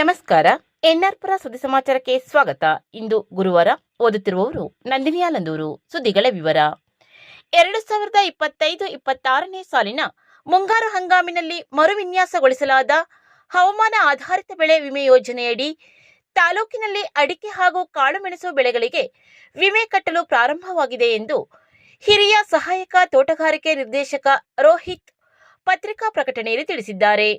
ನಮಸ್ಕಾರ. ಎನ್ಆರ್ಪುರ ಸುದ್ದಿ ಸಮಾಚಾರಕ್ಕೆ ಸ್ವಾಗತ. ಇಂದು ಗುರುವಾರ ಓದುತ್ತಿರುವವರು ನಂದಿನಿ ಆಲಂದೂರು ಸುದ್ದಿಗಳ ವಿವರ. ಎರಡು ಸಾವಿರದ ಇಪ್ಪತ್ತೈದು ಇಪ್ಪತ್ತಾರನೇ ಸಾಲಿನ ಮುಂಗಾರು ಹಂಗಾಮಿನಲ್ಲಿ ಮರುವಿನ್ಯಾಸಗೊಳಿಸಲಾದ ಹವಾಮಾನ ಆಧಾರಿತ ಬೆಳೆ ವಿಮೆ ಯೋಜನೆಯಡಿ ತಾಲೂಕಿನಲ್ಲಿ ಅಡಿಕೆ ಹಾಗೂ ಕಾಳುಮೆಣಸು ಬೆಳೆಗಳಿಗೆ ವಿಮೆ ಕಟ್ಟಲು ಪ್ರಾರಂಭವಾಗಿದೆ ಎಂದು ಹಿರಿಯ ಸಹಾಯಕ ತೋಟಗಾರಿಕೆ ನಿರ್ದೇಶಕ ರೋಹಿತ್ ಪತ್ರಿಕಾ ಪ್ರಕಟಣೆಯಲ್ಲಿ ತಿಳಿಸಿದ್ದಾರೆ.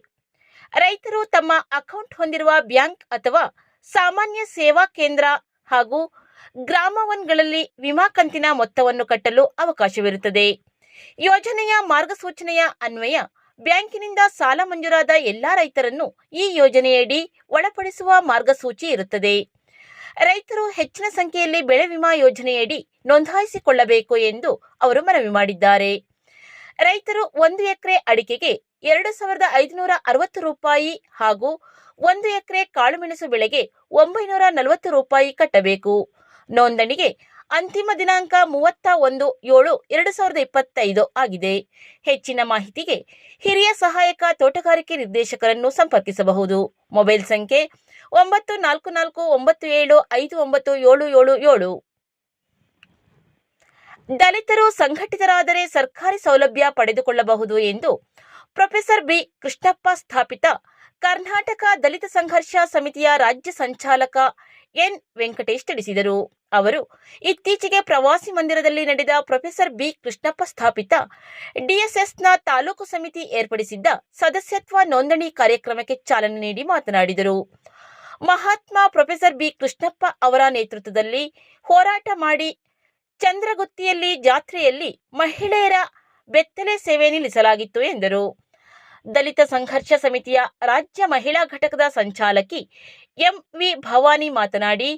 ರೈತರು ತಮ್ಮ ಅಕೌಂಟ್ ಹೊಂದಿರುವ ಬ್ಯಾಂಕ್ ಅಥವಾ ಸಾಮಾನ್ಯ ಸೇವಾ ಕೇಂದ್ರ ಹಾಗೂ ಗ್ರಾಮವನ್ಗಳಲ್ಲಿ ವಿಮಾ ಕಂತಿನ ಮೊತ್ತವನ್ನು ಕಟ್ಟಲು ಅವಕಾಶವಿರುತ್ತದೆ. ಯೋಜನೆಯ ಮಾರ್ಗಸೂಚನೆಯ ಅನ್ವಯ ಬ್ಯಾಂಕಿನಿಂದ ಸಾಲ ಮಂಜೂರಾದ ಎಲ್ಲಾ ರೈತರನ್ನು ಈ ಯೋಜನೆಯಡಿ ಒಳಪಡಿಸುವ ಮಾರ್ಗಸೂಚಿ ಇರುತ್ತದೆ. ರೈತರು ಹೆಚ್ಚಿನ ಸಂಖ್ಯೆಯಲ್ಲಿ ಬೆಳೆ ವಿಮಾ ಯೋಜನೆಯಡಿ ನೋಂದಾಯಿಸಿಕೊಳ್ಳಬೇಕು ಎಂದು ಅವರು ಮನವಿ ಮಾಡಿದ್ದಾರೆ. ರೈತರು ಒಂದು ಎಕರೆ ಅಡಿಕೆಗೆ ಎರಡು ಸಾವಿರದ ಐದುನೂರ ಅರವತ್ತು ರೂಪಾಯಿ ಹಾಗೂ ಒಂದು ಎಕರೆ ಕಾಳುಮೆಣಸು ಬೆಳೆಗೆ ಒಂಬೈನೂರ ನಲವತ್ತು ರೂಪಾಯಿ ಕಟ್ಟಬೇಕು. ನೋಂದಣಿಗೆ ಅಂತಿಮ ದಿನಾಂಕ ಮೂವತ್ತ ಒಂದು ಏಳು ಎರಡು ಸಾವಿರದ ಇಪ್ಪತ್ತೈದು ಆಗಿದೆ. ಹೆಚ್ಚಿನ ಮಾಹಿತಿಗೆ ಹಿರಿಯ ಸಹಾಯಕ ತೋಟಗಾರಿಕೆ ನಿರ್ದೇಶಕರನ್ನು ಸಂಪರ್ಕಿಸಬಹುದು. ಮೊಬೈಲ್ ಸಂಖ್ಯೆ ಒಂಬತ್ತು ನಾಲ್ಕು ನಾಲ್ಕು ಒಂಬತ್ತು ಏಳು ಐದು ಒಂಬತ್ತು ಏಳು ಏಳು ಏಳು. ದಲಿತರು ಸಂಘಟಿತರಾದರೆ ಸರ್ಕಾರಿ ಸೌಲಭ್ಯ ಪಡೆದುಕೊಳ್ಳಬಹುದು ಎಂದು ಪ್ರೊಫೆಸರ್ ಬಿ. ಕೃಷ್ಣಪ್ಪ ಸ್ಥಾಪಿತ ಕರ್ನಾಟಕ ದಲಿತ ಸಂಘರ್ಷ ಸಮಿತಿಯ ರಾಜ್ಯ ಸಂಚಾಲಕ ಎನ್. ವೆಂಕಟೇಶ್ ತಿಳಿಸಿದರು. ಅವರು ಇತ್ತೀಚೆಗೆ ಪ್ರವಾಸಿ ಮಂದಿರದಲ್ಲಿ ನಡೆದ ಪ್ರೊಫೆಸರ್ ಬಿ. ಕೃಷ್ಣಪ್ಪ ಸ್ಥಾಪಿತ ಡಿಎಸ್ಎಸ್ನ ತಾಲೂಕು ಸಮಿತಿ ಏರ್ಪಡಿಸಿದ್ದ ಸದಸ್ಯತ್ವ ನೋಂದಣಿ ಕಾರ್ಯಕ್ರಮಕ್ಕೆ ಚಾಲನೆ ನೀಡಿ ಮಾತನಾಡಿದರು. Mahatma professor B. ಕೃಷ್ಣಪ್ಪ ಅವರ ನೇತೃತ್ವದಲ್ಲಿ ಹೋರಾಟ ಮಾಡಿ ಚಂದ್ರಗುತ್ತಿಯಲ್ಲಿ ಜಾತ್ರೆಯಲ್ಲಿ ಮಹಿಳೆಯರ ಬೆತ್ತಲೆ ಸೇವೆ ನಿಲ್ಲಿಸಲಾಗಿತ್ತು ಎಂದರು. ದಲಿತ ಸಂಘರ್ಷ ಸಮಿತಿಯ ರಾಜ್ಯ ಮಹಿಳಾ ಘಟಕದ ಸಂಚಾಲಕಿ ಎಂವಿ ಭವಾನಿ ಮಾತನಾಡಿ,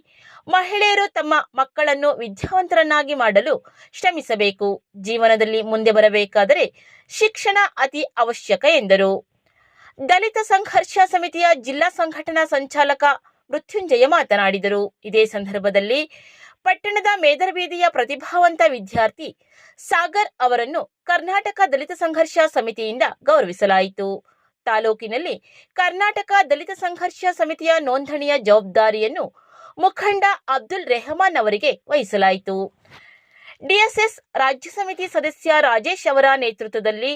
ಮಹಿಳೆಯರು ತಮ್ಮ ಮಕ್ಕಳನ್ನು ವಿದ್ಯಾವಂತರನ್ನಾಗಿ ಮಾಡಲು ಶ್ರಮಿಸಬೇಕು. ಜೀವನದಲ್ಲಿ ಮುಂದೆ ಬರಬೇಕಾದರೆ ಶಿಕ್ಷಣ ಅತಿ ಅವಶ್ಯಕ ಎಂದರು. ದಲಿತ ಸಂಘರ್ಷ ಸಮಿತಿಯ ಜಿಲ್ಲಾ ಸಂಘಟನಾ ಸಂಚಾಲಕ ಮೃತ್ಯುಂಜಯ ಮಾತನಾಡಿದರು. ಇದೇ ಸಂದರ್ಭದಲ್ಲಿ ಪಟ್ಟಣದ ಮೇದರಬೀದಿಯ ಪ್ರತಿಭಾವಂತ ವಿದ್ಯಾರ್ಥಿ ಸಾಗರ್ ಅವರನ್ನು ಕರ್ನಾಟಕ ದಲಿತ ಸಂಘರ್ಷ ಸಮಿತಿಯಿಂದ ಗೌರವಿಸಲಾಯಿತು. ತಾಲೂಕಿನಲ್ಲಿ ಕರ್ನಾಟಕ ದಲಿತ ಸಂಘರ್ಷ ಸಮಿತಿಯ ನೋಂದಣಿಯ ಜವಾಬ್ದಾರಿಯನ್ನು ಮುಖಂಡ ಅಬ್ದುಲ್ ರೆಹಮಾನ್ ಅವರಿಗೆ ವಹಿಸಲಾಯಿತು. ಡಿಎಸ್ಎಸ್ ರಾಜ್ಯ ಸಮಿತಿ ಸದಸ್ಯ ರಾಜೇಶ್ ಅವರ ನೇತೃತ್ವದಲ್ಲಿ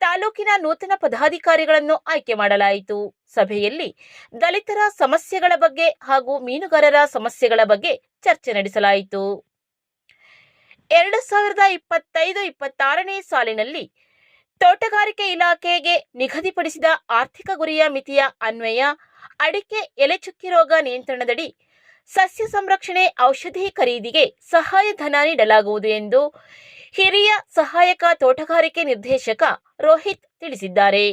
ತಾಲೂಕಿನ ನೂತನ ಪದಾಧಿಕಾರಿಗಳನ್ನು ಆಯ್ಕೆ ಮಾಡಲಾಯಿತು. ಸಭೆಯಲ್ಲಿ ದಲಿತರ ಸಮಸ್ಯೆಗಳ ಬಗ್ಗೆ ಹಾಗೂ ಮೀನುಗಾರರ ಸಮಸ್ಯೆಗಳ ಬಗ್ಗೆ ಚರ್ಚೆ ನಡೆಸಲಾಯಿತು. ಎರಡು ಸಾವಿರದ ಇಪ್ಪತ್ತೈದು ಇಪ್ಪತ್ತಾರನೇ ಸಾಲಿನಲ್ಲಿ ತೋಟಗಾರಿಕೆ ಇಲಾಖೆಗೆ ನಿಗದಿಪಡಿಸಿದ ಆರ್ಥಿಕ ಗುರಿಯ ಮಿತಿಯ ಅನ್ವಯ, ಅಡಿಕೆ, ಎಲೆ ಚುಕ್ಕಿ ರೋಗ ನಿಯಂತ್ರಣದಡಿ ಸಸ್ಯ ಸಂರಕ್ಷಣೆ ಔಷಧಿ ಖರೀದಿಗೆ ಸಹಾಯಧನ ನೀಡಲಾಗುವುದು ಎಂದು ಹಿರಿಯ ಸಹಾಯಕ ತೋಟಗಾರಿಕೆ ನಿರ್ದೇಶಕ ರೋಹಿತ್ ತಿಳಿಸಿದ್ದಾರೆ.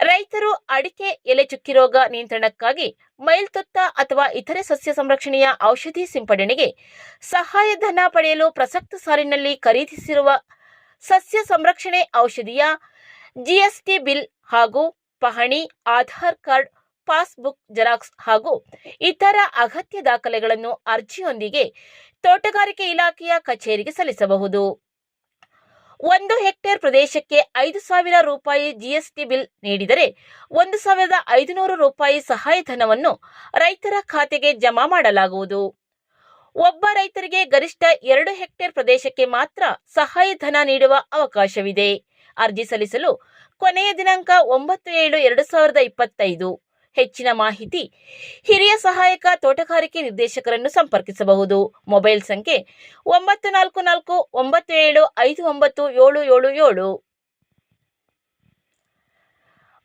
ರೈತರು ಅಡಿಕೆ, ಎಲೆ ಚುಕ್ಕಿ ರೋಗ ನಿಯಂತ್ರಣಕ್ಕಾಗಿ ಮೈಲ್ತೊತ್ತ ಅಥವಾ ಇತರೆ ಸಸ್ಯ ಸಂರಕ್ಷಣೆಯ ಔಷಧಿ ಸಿಂಪಡಣೆಗೆ ಸಹಾಯಧನ ಪಡೆಯಲು ಪ್ರಸಕ್ತ ಸಾಲಿನಲ್ಲಿ ಖರೀದಿಸಿರುವ ಸಸ್ಯ ಸಂರಕ್ಷಣೆ ಔಷಧಿಯ ಜಿಎಸ್ಟಿ ಬಿಲ್ ಹಾಗೂ ಪಹಣಿ, ಆಧಾರ್ ಕಾರ್ಡ್, ಪಾಸ್ಬುಕ್, ಜೆರಾಕ್ಸ್ ಹಾಗೂ ಇತರ ಅಗತ್ಯ ದಾಖಲೆಗಳನ್ನು ಅರ್ಜಿಯೊಂದಿಗೆ ತೋಟಗಾರಿಕೆ ಇಲಾಖೆಯ ಕಚೇರಿಗೆ ಸಲ್ಲಿಸಬಹುದು. ಒಂದು ಹೆಕ್ಟೇರ್ ಪ್ರದೇಶಕ್ಕೆ ಐದು ಸಾವಿರ ರೂಪಾಯಿ ಜಿಎಸ್ಟಿ ಬಿಲ್ ನೀಡಿದರೆ ಒಂದು ಸಾವಿರದ ಐದುನೂರು ರೂಪಾಯಿ ಸಹಾಯಧನವನ್ನು ರೈತರ ಖಾತೆಗೆ ಜಮಾ ಮಾಡಲಾಗುವುದು. ಒಬ್ಬ ರೈತರಿಗೆ ಗರಿಷ್ಠ ಎರಡು ಹೆಕ್ಟೇರ್ ಪ್ರದೇಶಕ್ಕೆ ಮಾತ್ರ ಸಹಾಯಧನ ನೀಡುವ ಅವಕಾಶವಿದೆ. ಅರ್ಜಿ ಸಲ್ಲಿಸಲು ಕೊನೆಯ ದಿನಾಂಕ ಒಂಬತ್ತು ಏಳು ಎರಡು ಸಾವಿರದ ಇಪ್ಪತ್ತೈದು. ಹೆಚ್ಚಿನ ಮಾಹಿತಿ ಹಿರಿಯ ಸಹಾಯಕ ತೋಟಗಾರಿಕೆ ನಿರ್ದೇಶಕರನ್ನು ಸಂಪರ್ಕಿಸಬಹುದು. ಮೊಬೈಲ್ ಸಂಖ್ಯೆ ಒಂಬತ್ತು ನಾಲ್ಕು ನಾಲ್ಕು ಒಂಬತ್ತು ಏಳು ಐದು ಒಂಬತ್ತು ಏಳು ಏಳು ಏಳು.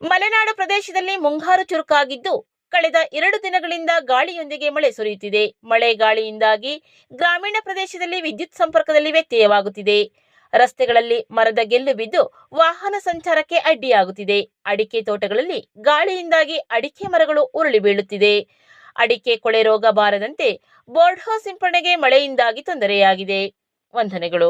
ಮಲೆನಾಡು ಪ್ರದೇಶದಲ್ಲಿ ಮುಂಗಾರು ಚುರುಕಾಗಿದ್ದು, ಕಳೆದ ಎರಡು ದಿನಗಳಿಂದ ಗಾಳಿಯೊಂದಿಗೆ ಮಳೆ ಸುರಿಯುತ್ತಿದೆ. ಮಳೆ ಗಾಳಿಯಿಂದಾಗಿ ಗ್ರಾಮೀಣ ಪ್ರದೇಶದಲ್ಲಿ ವಿದ್ಯುತ್ ಸಂಪರ್ಕದಲ್ಲಿ ವ್ಯತ್ಯಯವಾಗುತ್ತಿದೆ. ರಸ್ತೆಗಳಲ್ಲಿ ಮರದ ಗೆಲ್ಲು ಬಿದ್ದು ವಾಹನ ಸಂಚಾರಕ್ಕೆ ಅಡ್ಡಿಯಾಗುತ್ತಿದೆ. ಅಡಿಕೆ ತೋಟಗಳಲ್ಲಿ ಗಾಳಿಯಿಂದಾಗಿ ಅಡಿಕೆ ಮರಗಳು ಉರುಳಿ ಬೀಳುತ್ತಿದೆ. ಅಡಿಕೆ ಕೊಳೆ ರೋಗ ಬಾರದಂತೆ ಬೋರ್ಡ್ಹೋ ಸಿಂಪಡಣೆಗೆ ಮಳೆಯಿಂದಾಗಿ ತೊಂದರೆಯಾಗಿದೆ. ವಂದನೆಗಳು.